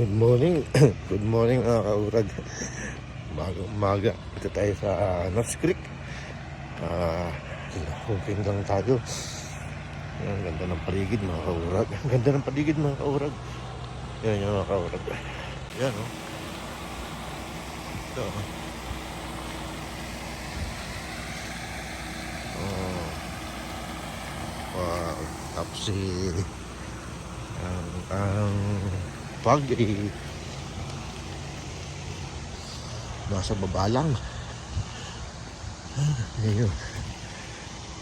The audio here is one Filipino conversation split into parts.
Good morning. Good morning mga kaurag. Umaga, umaga. Ito tayo sa uh, North Creek. Ah, hoping lang tayo. Ang ganda ng paligid mga kaurag. Ang ganda ng paligid mga kaurag. Yan yung mga kaurag. Yan o. Oh. Ito. Oh. Wow. Tapos si ang ang pag eh, nasa baba lang. Ayun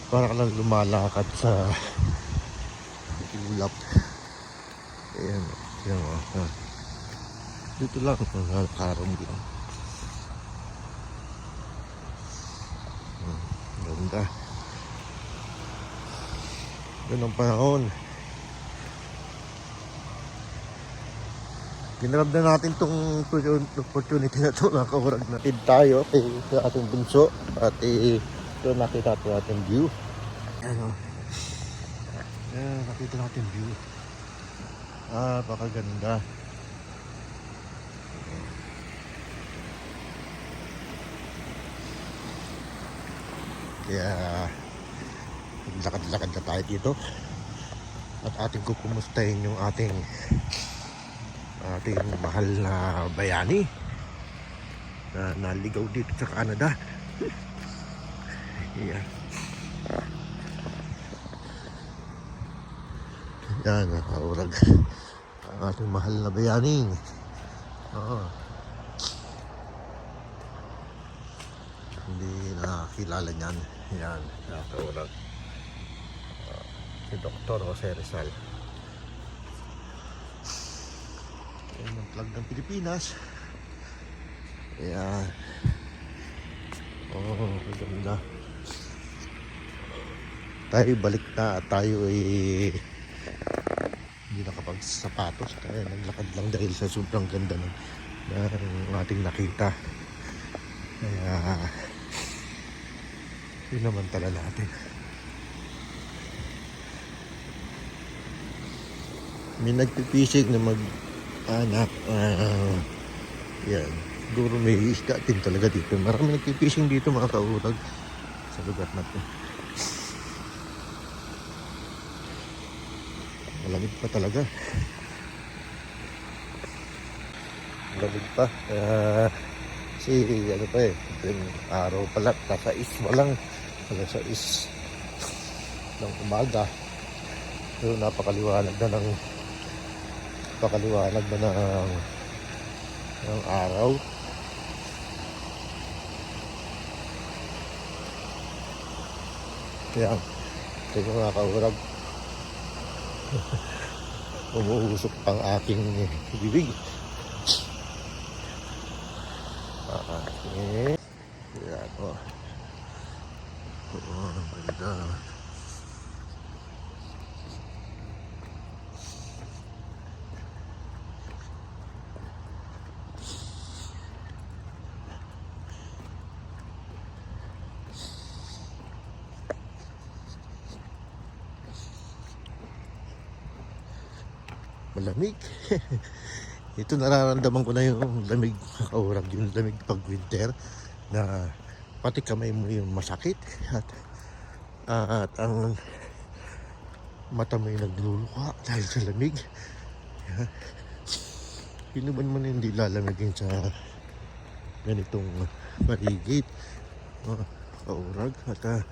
para ka lang lumalakad sa ulap ayan ayan o ah. dito lang nakaroon lang. Hmm, ganda. Yun ang panahon Ginrab na natin itong opportunity na ito, nakaurag natin tayo kay sa ating bunso at eh, ito nakita natin ating view. Ano? Ayan, nakita natin view. Ah, pakaganda. Kaya, lakad-lakad na tayo dito. At ating kukumustahin yung ating ating mahal na bayani na naligaw dito sa Canada. Yan. Yan, nakaurag. Ang ating mahal na bayani. Oo. Hindi nakakilala niyan. Yan, nakaurag. Si Dr. Jose Rizal. Ayan ang flag ng Pilipinas. Ayan. Oh, maganda. Tayo balik na tayo ay hindi nakapagsapatos. Kaya naglakad lang dahil sa sobrang ganda ng, ng ating nakita. Kaya yun naman tala natin. May nagpipisig na mag anak ah yan. Siguro may isda din talaga dito. Marami nagpipishing dito mga kaurag sa lugar na to. Malamig pa talaga. Malamig pa. Uh, si ano pa eh yung araw pala nasa is walang nasa is ng umaga. Pero napakaliwanag na ng napakaliwanag na ng, ng araw. Kaya, kaya mga kaurag, umuusok ang aking bibig. Ah, okay. Kaya ako. Oo, ang ganda. Malamig. Ito nararamdaman ko na yung lamig kaurag, yung lamig pag winter na pati kamay mo yung masakit at ah, at ang mata mo yung nagluluha dahil sa lamig. Yeah. Sino ba naman hindi lalamigin sa ganitong paligid? Oh, kaurag at ah,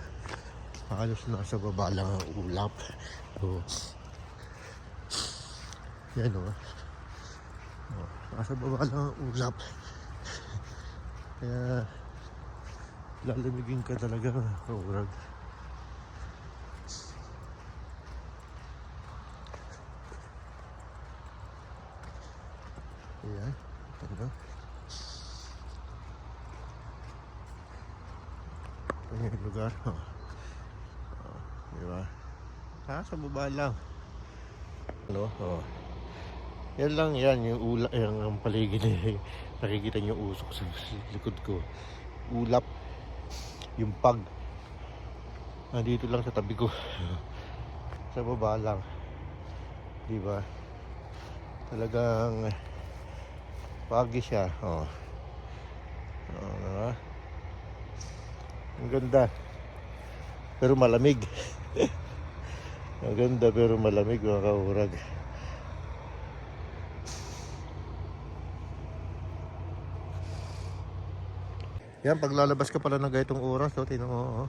halos nasa baba lang ang ulap. So, yan o. Oh, nasa baba lang ang ulap. Kaya lalamigin ka talaga kaurag. Ayan. Ano? Ito yung lugar. Oh. Oh, di ba? Ha? Sa baba lang. Ano? Oh. Yan lang yan, yung ulap, yung ang paligid eh. Nakikita niyo usok sa likod ko. Ulap. Yung pag. Nandito lang sa tabi ko. sa baba lang. Di ba? Talagang Pagi siya. Oh. Oh, diba? Ang ganda. Pero malamig. Ang ganda pero malamig mga kaurag. Yan, paglalabas ka pala ng gaitong oras, oh, tinan mo, oh.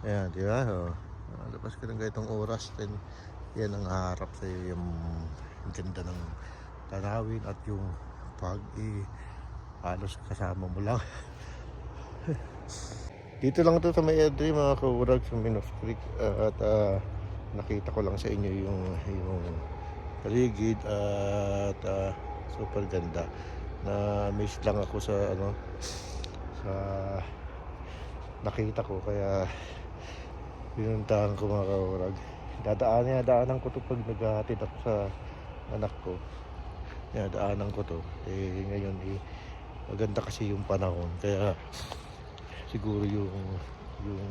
Ayan, di ba? Oh. Lalabas ka ng gaitong oras, then yan ang harap sa iyo, yung, yung ganda ng tanawin at yung pag i halos kasama mo lang. Dito lang to sa may Edre mga kaurag sa Minos Creek uh, at ah, nakita ko lang sa inyo yung yung paligid at ah, super ganda na miss lang ako sa ano sa nakita ko kaya pinuntahan ko mga kaurag. Dadaan niya daanan ko to pag naghahatid ako sa anak ko. Yeah, daanan ko to. Eh ngayon eh maganda kasi yung panahon. Kaya siguro yung yung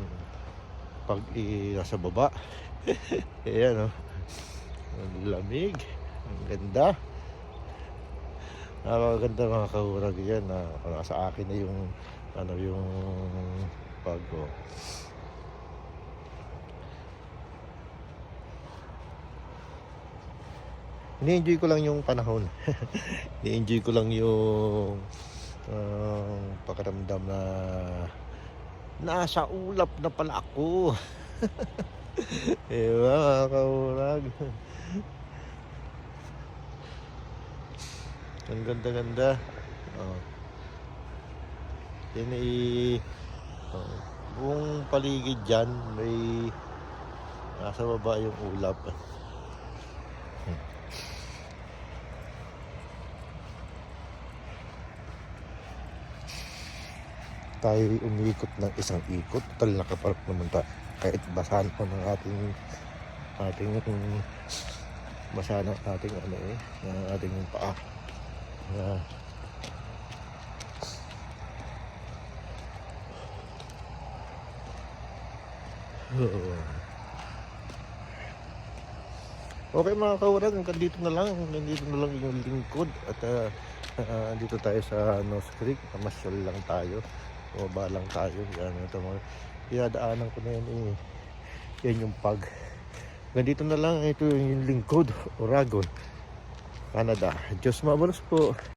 pag eh, nasa baba. Ayan oh ang lamig. Ang ganda. Napakaganda mga kahurag yan na nasa akin na yung ano yung pag oh. Ini-enjoy ko lang yung panahon. Ini-enjoy ko lang yung um, pakiramdam na nasa ulap na pala ako. diba mga kaurag? Ang ganda-ganda. Oh. Yan ay oh, buong paligid dyan may nasa baba yung ulap. tayo umiikot ng isang ikot tal nakapark naman ta kahit basahan pa ng ating ating basa ng ating ano eh ng ating paa na Okay mga kaurag, hanggang dito na lang, hanggang dito na lang yung lingkod. At uh, uh, dito tayo sa Nose Creek, pamasyal lang tayo, bumaba lang tayo, yan ito mga pinadaanan ko na yan eh, yan yung pag. Hanggang dito na lang, ito yung lingkod, Oragon, Canada. Diyos mabalos po.